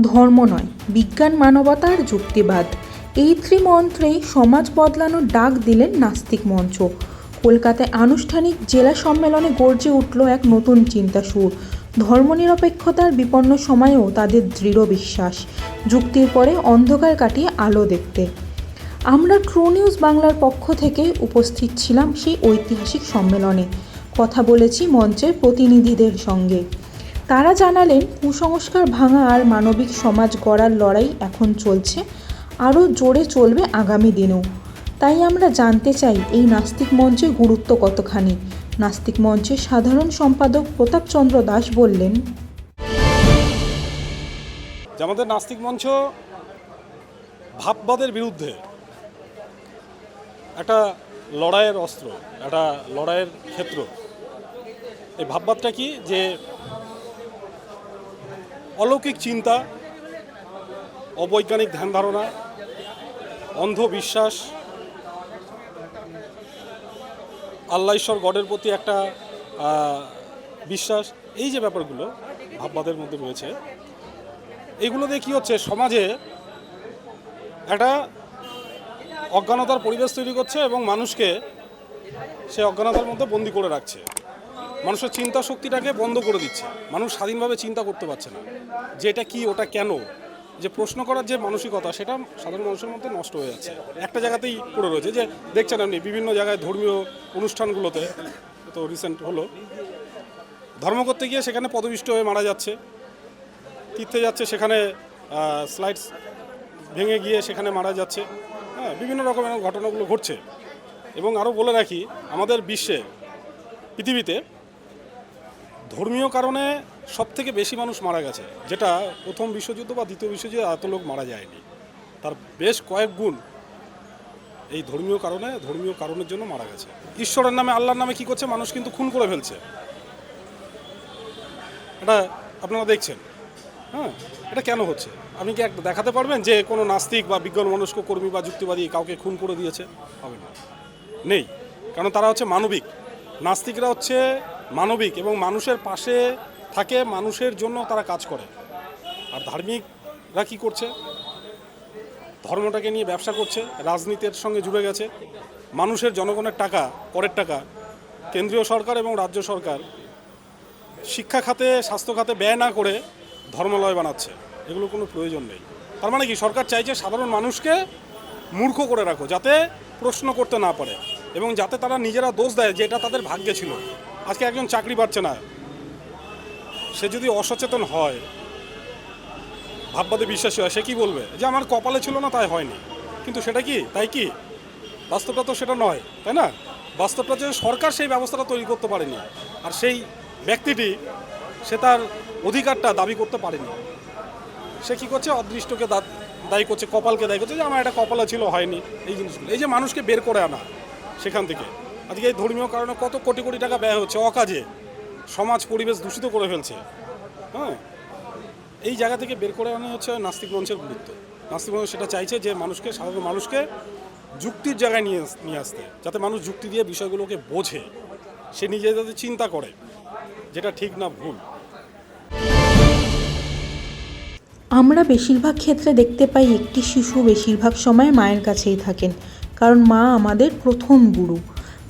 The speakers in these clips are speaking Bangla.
ধর্ম নয়, বিজ্ঞান মানবতার যুক্তিবাদ। এই ত্রিমন্ত্রেই সমাজ বদলানোর ডাক দিলেন নাস্তিক মঞ্চ। কলকাতায় আনুষ্ঠানিক জেলা সম্মেলনে গর্জে উঠল এক নতুন চিন্তা সুর ধর্মনিরপেক্ষতার বিপন্ন সময়েও তাদের দৃঢ় বিশ্বাস। যুক্তির পরে অন্ধকার কাটিয়ে আলো দেখতে। আমরা ট্রু নিউজ বাংলার পক্ষ থেকে উপস্থিত ছিলাম সেই ঐতিহাসিক সম্মেলনে। কথা বলেছি মঞ্চের প্রতিনিধিদের সঙ্গে। তারা জানালেন, কুসংস্কার ভাঙা আর মানবিক সমাজ গড়ার লড়াই এখন চলছে, আরও জোরে চলবে আগামী দিনেও। তাই আমরা জানতে চাই, এই নাস্তিক মঞ্চের গুরুত্ব কতখানি? নাস্তিক মঞ্চের সাধারণ সম্পাদক প্রতাপচন্দ্র দাস বললেন আমাদের নাস্তিক মঞ্চ ভাববাদের বিরুদ্ধে একটা লড়াইয়ের অস্ত্র, একটা লড়াইয়ের ক্ষেত্র। এই ভাববাদটা কি? যে অলৌকিক চিন্তা, অবৈজ্ঞানিক ধ্যান ধারণা, অন্ধবিশ্বাস, আল্লাহ ঈশ্বর গডের প্রতি একটা বিশ্বাস, এই যে ব্যাপারগুলো ভাববাদের মধ্যে রয়েছে এইগুলো দিয়ে কী হচ্ছে? সমাজে একটা অজ্ঞানতার পরিবেশ তৈরি করছে এবং মানুষকে সে অজ্ঞানতার মধ্যে বন্দি করে রাখছে। মানুষের চিন্তা শক্তিটাকে বন্ধ করে দিচ্ছে। মানুষ স্বাধীনভাবে চিন্তা করতে পারছে না যে এটা কি, ওটা কেন? যে প্রশ্ন করার যে মানসিকতা, সেটা সাধারণ মানুষের মধ্যে নষ্ট হয়ে যাচ্ছে। একটা জায়গাতেই পড়ে রয়েছে যে, দেখছেন আপনি, বিভিন্ন জায়গায় ধর্মীয় অনুষ্ঠানগুলোতে, তো রিসেন্ট হলো, ধর্ম করতে গিয়ে সেখানে পদবিষ্ট হয়ে মারা যাচ্ছে, তীর্থে যাচ্ছে, সেখানে স্লাইডস ভেঙে গিয়ে সেখানে মারা যাচ্ছে। হ্যাঁ বিভিন্ন রকমের ঘটনাগুলো ঘটছে। এবং আরও বলে রাখি, আমাদের বিশ্বে, পৃথিবীতে ধর্মীয় কারণে সব থেকে বেশি মানুষ মারা গেছে, যেটা প্রথম বিশ্বযুদ্ধ বা দ্বিতীয় বিশ্বযুদ্ধে এত লোক মারা যায়নি। তার বেশ কয়েক গুণ এই ধর্মীয় কারণে, ধর্মীয় কারণের জন্য মারা গেছে। ঈশ্বরের নামে, আল্লাহর নামে কি করছে, মানুষ কিন্তু খুন করে ফেলছে। এটা আপনারা দেখছেন। হ্যাঁ এটা কেন হচ্ছে? আপনি কি একটা দেখাতে পারবেন যে কোনো নাস্তিক বা বিজ্ঞান মনস্ক কর্মী বা যুক্তিবাদী কাউকে খুন করে দিয়েছে? হবে না। নেই। কারণ তারা হচ্ছে মানবিক। নাস্তিকরা হচ্ছে মানবিক এবং মানুষের পাশে থাকে, মানুষের জন্য তারা কাজ করে। আর ধার্মিকরা কি করছে? ধর্মটাকে নিয়ে ব্যবসা করছে, রাজনীতির সঙ্গে জুড়ে গেছে। মানুষের জনগণের টাকা করের টাকা, কেন্দ্রীয় সরকার এবং রাজ্য সরকার শিক্ষা খাতে, স্বাস্থ্য খাতে ব্যয় না করে ধর্মালয় বানাচ্ছে। এগুলো কোনো প্রয়োজন নেই। তার মানে কি? সরকার চাইছে সাধারণ মানুষকে মূর্খ করে রাখো, যাতে প্রশ্ন করতে না পারে এবং যাতে তারা নিজেরা দোষ দেয় যে এটা তাদের ভাগ্যে ছিল। আজকে একজন চাকরি পাচ্ছে না। সে যদি অসচেতন হয়, ভাববাদে বিশ্বাসী হয়, সে কি বলবে? যে আমার কপালে ছিল না, তাই হয়নি। কিন্তু সেটা কি? তাই কি? বাস্তবটা তো সেটা নয়, তাই না? বাস্তবটা যে সরকার সেই ব্যবস্থাটা তৈরি করতে পারেনি, আর সেই ব্যক্তিটি সে তার অধিকারটা দাবি করতে পারেনি। সে কী করছে? অদৃষ্টকে দায়ী করছে, কপালকে দায়ী করছে যে আমার একটা কপালে ছিল, হয়নি, এই জিনিসগুলো। এই যে মানুষকে বের করে আনা সেখান থেকে। আজকে এই ধর্মীয় কারণে কত কোটি কোটি টাকা ব্যয় হচ্ছে, অকাজে। সমাজ, পরিবেশ দূষিত করে ফেলছে। হ্যাঁ? এই জায়গা থেকে বের করে আনা হচ্ছে নাস্তিক মঞ্চের গুরুত্ব। নাস্তিক মঞ্চ সেটা চাইছে যে মানুষকে, সাধারণ মানুষকে যুক্তির জায়গায় নিয়ে নিয়ে আসতে, যাতে মানুষ যুক্তি দিয়ে বিষয়গুলোকে বোঝে। সে নিজে যাতে চিন্তা করে, যেটা ঠিক না ভুল। আমরা বেশিরভাগ ক্ষেত্রে দেখতে পাই একটি শিশু বেশিরভাগ সময় মায়ের কাছেই থাকেন। কারণ মা আমাদের প্রথম গুরু।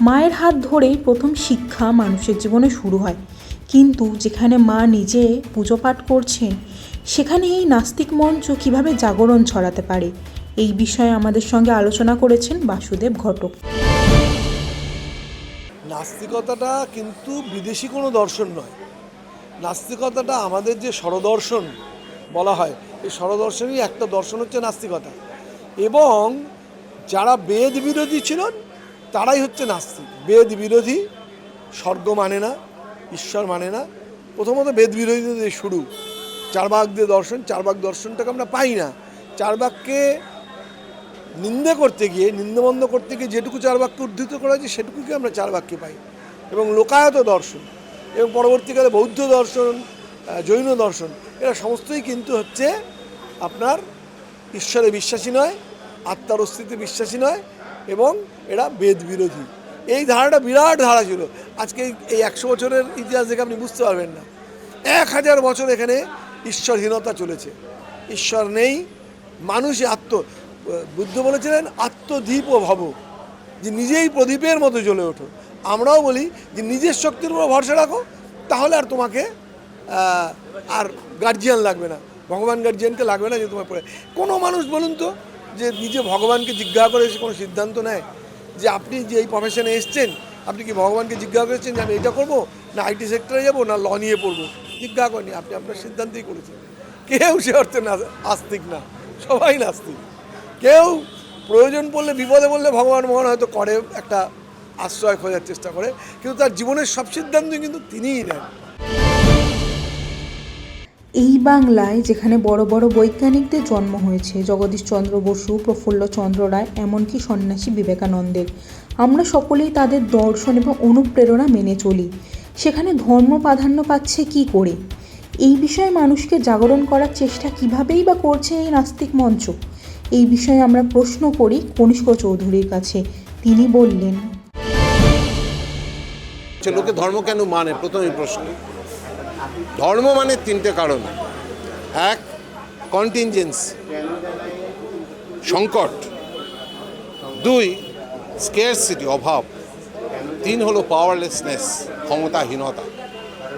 মায়ের হাত ধরেই প্রথম শিক্ষা মানুষের জীবনে শুরু হয়। কিন্তু যেখানে মা নিজে পুজো পাঠ করছেন, সেখানে এই নাস্তিক মঞ্চ কীভাবে জাগরণ ছড়াতে পারে? এই বিষয়ে আমাদের সঙ্গে আলোচনা করেছেন বাসুদেব ঘটক। নাস্তিকতাটা কিন্তু বিদেশি কোনো দর্শন নয়। নাস্তিকতাটা আমাদের যে স্বরদর্শন বলা হয়, এই স্বরদর্শনই একটা দর্শন হচ্ছে নাস্তিকতা। এবং যারা বেদ বিরোধী ছিলেন তারাই হচ্ছে নাস্তিক। বেদ বিরোধী, স্বর্গ মানে না, ঈশ্বর মানে না। প্রথমত বেদ বিরোধীদের দিয়ে শুরু। চারবাক দিয়ে দর্শন, চারবাক দর্শনটাকে আমরা পাই না। চারবাককে নিন্দে করতে গিয়ে নিন্দবন্ধ করতে গিয়ে যেটুকু চার বাক্য উদ্ধৃত করা হয়েছে, সেটুকুকে আমরা চার বাক্যে পাই। এবং লোকায়ত দর্শন, এবং পরবর্তীকালে বৌদ্ধ দর্শন জৈন দর্শন, এরা সমস্তই কিন্তু হচ্ছে আপনার ঈশ্বরে বিশ্বাসী নয়, আত্মার অস্তিত্বে বিশ্বাসী নয়, এবং এরা বেদ বিরোধী এই ধারাটা বিরাট ধারা ছিল। আজকে এই- একশো বছরের ইতিহাস দেখে আপনি বুঝতে পারবেন না। এক হাজার বছর এখানে ঈশ্বরহীনতা চলেছে। ঈশ্বর নেই, মানুষই আত্ম, বুদ্ধ বলেছিলেন আত্মদ্বীপ ও ভব, যে নিজেই প্রদীপের মতো জ্বলে ওঠো। আমরাও বলি যে নিজের শক্তির উপর ভরসা রাখো, তাহলে আর তোমাকে আর গার্জিয়ান লাগবে না। ভগবান গার্জিয়ানকে লাগবে না যে তোমার পরে। কোনো মানুষ বলুন তো, যে নিজে ভগবানকে জিজ্ঞাসা করে এসে কোনো সিদ্ধান্ত নেয়? যে আপনি যে এই প্রফেশনে এসছেন, আপনি কি ভগবানকে জিজ্ঞাসা করেছেন যে আমি এটা করব, না আইটি সেক্টরে যাব, না ল নিয়ে পড়ব? জিজ্ঞাসা করেনি আপনি আপনার সিদ্ধান্তই করেছেন। কেউ সে অর্থে না, আস্তিক না, সবাই নাস্তিক। কেউ প্রয়োজন পড়লে, বিপদে পড়লে ভগবান মোহন হয়তো করে একটা আশ্রয় খোঁজার চেষ্টা করে, কিন্তু তার জীবনের সব সিদ্ধান্ত কিন্তু তিনিই নেন। এই বাংলায় যেখানে বড় বড় বৈজ্ঞানিকদের জন্ম হয়েছে জগদীশচন্দ্র বসু প্রফুল্লচন্দ্র রায়, এমনকি সন্ন্যাসী বিবেকানন্দের। আমরা সকলেই তাদের দর্শন এবং অনুপ্রেরণা মেনে চলি। সেখানে ধর্ম প্রাধান্য পাচ্ছে কি করে? এই বিষয়ে মানুষকে জাগরণ করার চেষ্টা কিভাবেই বা করছে এই নাস্তিক মঞ্চ? এই বিষয়ে আমরা প্রশ্ন করি কনিষ্ক চৌধুরীর কাছে। তিনি বললেন লোকে ধর্ম কেন মানে? প্রথমই প্রশ্ন। ধর্ম মানে তিনটে কারণ। এক কন্টিনজেন্স সংকট। দুই স্কেয়ারসিটি অভাব। তিন হলো পাওয়ারলেসনেস ক্ষমতাহীনতা।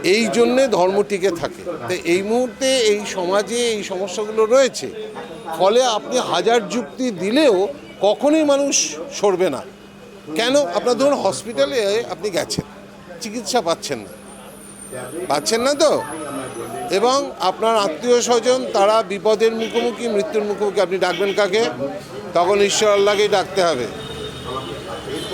এই জন্যে ধর্ম টিকে থাকে। তো এই মুহূর্তে এই সমাজে এই সমস্যাগুলো রয়েছে। ফলে আপনি হাজার যুক্তি দিলেও কখনোই মানুষ সরবে না। কেন? আপনার ধরুন হসপিটালে আপনি গেছেন। চিকিৎসা পাচ্ছেন না। পাচ্ছেন না তো? এবং আপনার আত্মীয় স্বজন, তারা বিপদের মুখোমুখি, মৃত্যুর মুখোমুখি, আপনি ডাকবেন কাকে? তখন ঈশ্বর আল্লাহকেই ডাকতে হবে।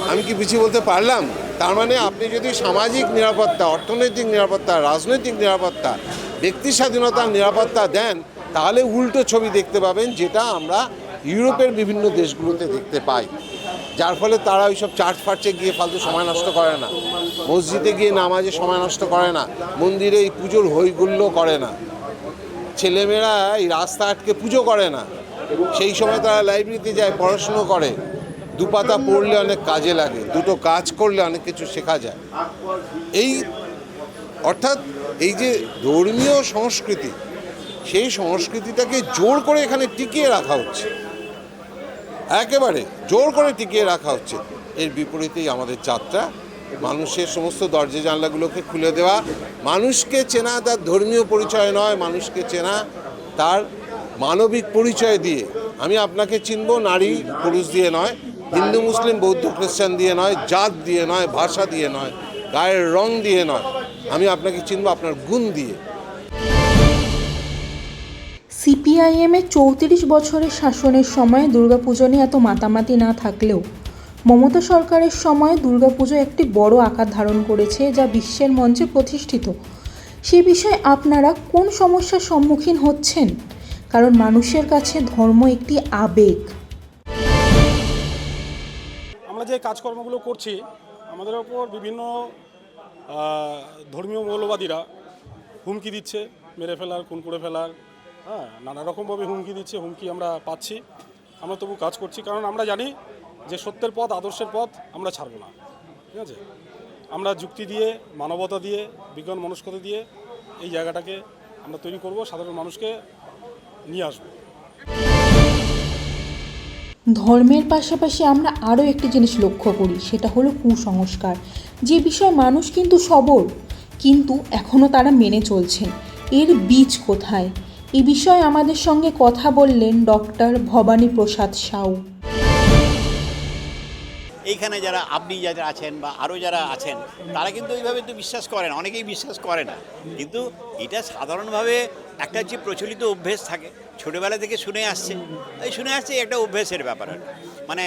আমি কি পিছিয়ে বলতে পারলাম? তার মানে আপনি যদি সামাজিক নিরাপত্তা, অর্থনৈতিক নিরাপত্তা, রাজনৈতিক নিরাপত্তা, ব্যক্তি স্বাধীনতার নিরাপত্তা দেন, তাহলে উল্টো ছবি দেখতে পাবেন, যেটা আমরা ইউরোপের বিভিন্ন দেশগুলোতে দেখতে পাই। যার ফলে তারা ওইসব চার্চ ফার্চে গিয়ে ফালতু সময় নষ্ট করে না। মসজিদে গিয়ে নামাজে সময় নষ্ট করে না। মন্দিরে এই পুজোর হইগুল্য করে না। ছেলেমেয়েরা এই রাস্তা আটকে পুজো করে না। সেই সময় তারা লাইব্রেরিতে যায়, পড়াশুনো করে। দুপাতা পড়লে অনেক কাজে লাগে, দুটো কাজ করলে অনেক কিছু শেখা যায়। এই অর্থাৎ এই যে ধর্মীয় সংস্কৃতি, সেই সংস্কৃতিটাকে জোর করে এখানে টিকিয়ে রাখা হচ্ছে। একেবারে জোর করে টিকিয়ে রাখা হচ্ছে। এর বিপরীতেই আমাদের যাত্রা, মানুষের সমস্ত দরজা জানলাগুলোকে খুলে দেওয়া, মানুষকে চেনা তার ধর্মীয় পরিচয় নয়, মানুষকে চেনা তার মানবিক পরিচয় দিয়ে। আমি আপনাকে চিনব, নারী, পুরুষ দিয়ে নয়, হিন্দু, মুসলিম, বৌদ্ধ, খ্রিস্টান দিয়ে নয়, জাত দিয়ে নয়, ভাষা দিয়ে নয়, গায়ের রং দিয়ে নয়। আমি আপনাকে চিনব আপনার গুণ দিয়ে। সিপিআইএমের চৌত্রিশ বছরের শাসনের সময় দুর্গাপুজো নিয়ে এত মাতামাতি না থাকলেও মমতা সরকারের সময় দুর্গাপুজো একটি বড় আকার ধারণ করেছে যা বিশ্বের মঞ্চে প্রতিষ্ঠিত। সে বিষয়ে আপনারা কোন সমস্যার সম্মুখীন হচ্ছেন? কারণ মানুষের কাছে ধর্ম একটি আবেগ। আমরা যে কাজকর্মগুলো করছি, আমাদের ওপর বিভিন্ন ধর্মীয় মৌলবাদীরা হুমকি দিচ্ছে, মেরে ফেলার, খুন করে ফেলার হ্যাঁ নানা রকমভাবে হুমকি দিচ্ছে, হুমকি আমরা পাচ্ছি। আমরা তবু কাজ করছি, কারণ আমরা জানি যে সত্যের পথ, আদর্শের পথ আমরা ছাড়ব না। ঠিক আছে? আমরা যুক্তি দিয়ে, মানবতা দিয়ে, বিজ্ঞান মনস্কতা দিয়ে এই জায়গাটাকে আমরা তৈরি করব, সাধারণ মানুষকে নিয়ে আসব। ধর্মের পাশাপাশি আমরা আরও একটি জিনিস লক্ষ্য করি, সেটা হলো কুসংস্কার। যে বিষয়ে মানুষ কিন্তু সবল, কিন্তু এখনও তারা মেনে চলছেন এর বীজ কোথায়? এ বিষয়ে আমাদের সঙ্গে কথা বললেন ডক্টর ভবানী প্রসাদ সাউ। এইখানে যারা আপনি যারা আছেন বা আরও যারা আছেন, তারা কিন্তু এইভাবে তো বিশ্বাস করে না, অনেকেই বিশ্বাস করে না। কিন্তু এটা সাধারণভাবে একটা যে প্রচলিত অভ্যেস থাকে, ছোটোবেলা থেকে শুনে আসছে, এই শুনে আসছে একটা অভ্যেসের ব্যাপার আর মানে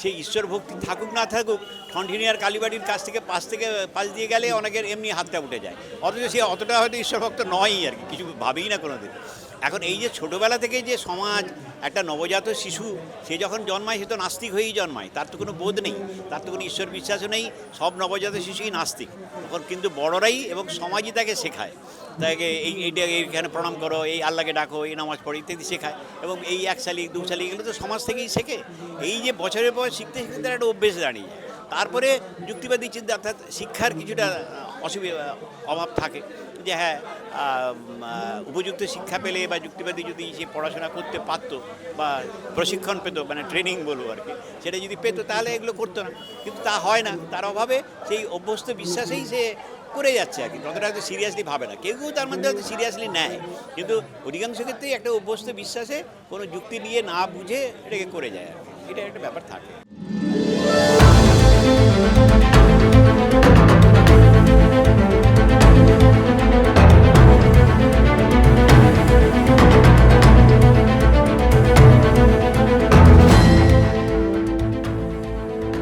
সেই ঈশ্বর ভক্তি থাকুক না থাকুক ঠনঠিনিয়ার কালীবাড়ির কাছ থেকে পাশ থেকে, পাশ দিয়ে গেলে অনেকের এমনি হাতটা উঠে যায়। অথচ সে অতটা হয়তো ঈশ্বর ভক্ত নয়ই আর কি, কিছু ভাবেই না কোনো দিন এখন এই যে ছোটোবেলা থেকে যে সমাজ, একটা নবজাত শিশু, সে যখন জন্মায়, সে তো নাস্তিক হয়েই জন্মায়। তার তো কোনো বোধ নেই। তার তো কোনো ঈশ্বর বিশ্বাসও নেই। সব নবজাত শিশুই নাস্তিক। তখন কিন্তু বড়রাই এবং সমাজই তাকে শেখায়। তাকে এই এইটা এইখানে প্রণাম করো, এই আল্লাহকে ডাকো, এই নামাজ পড়ো, ইত্যাদি শেখায়। এবং এই এক শালিক, দু শালিক এগুলো তো সমাজ থেকেই শেখে। এই যে বছরের পর শিখতে শিখতে তার একটা অভ্যেস দাঁড়িয়ে তারপরে যুক্তিবাদী চিন্তা, অর্থাৎ শিক্ষার কিছুটা অসুবিধা অভাব থাকে। যে হ্যাঁ উপযুক্ত শিক্ষা পেলে বা যুক্তিবাদী যদি সে পড়াশোনা করতে পারতো বা প্রশিক্ষণ পেতো মানে ট্রেনিং বলব আর কি, সেটা যদি পেতো তাহলে এগুলো করতো না। কিন্তু তা হয় না। তার অভাবে সেই অভ্যস্ত বিশ্বাসেই সে করে যাচ্ছে আর কি। ততটা হয়তো সিরিয়াসলি ভাবে না। কেউ কেউ তার মধ্যে হয়তো সিরিয়াসলি নেয়। কিন্তু অধিকাংশ ক্ষেত্রেই একটা অভ্যস্ত বিশ্বাসে কোনো যুক্তি নিয়ে না বুঝে এটাকে করে যায় আর এটা একটা ব্যাপার থাকে।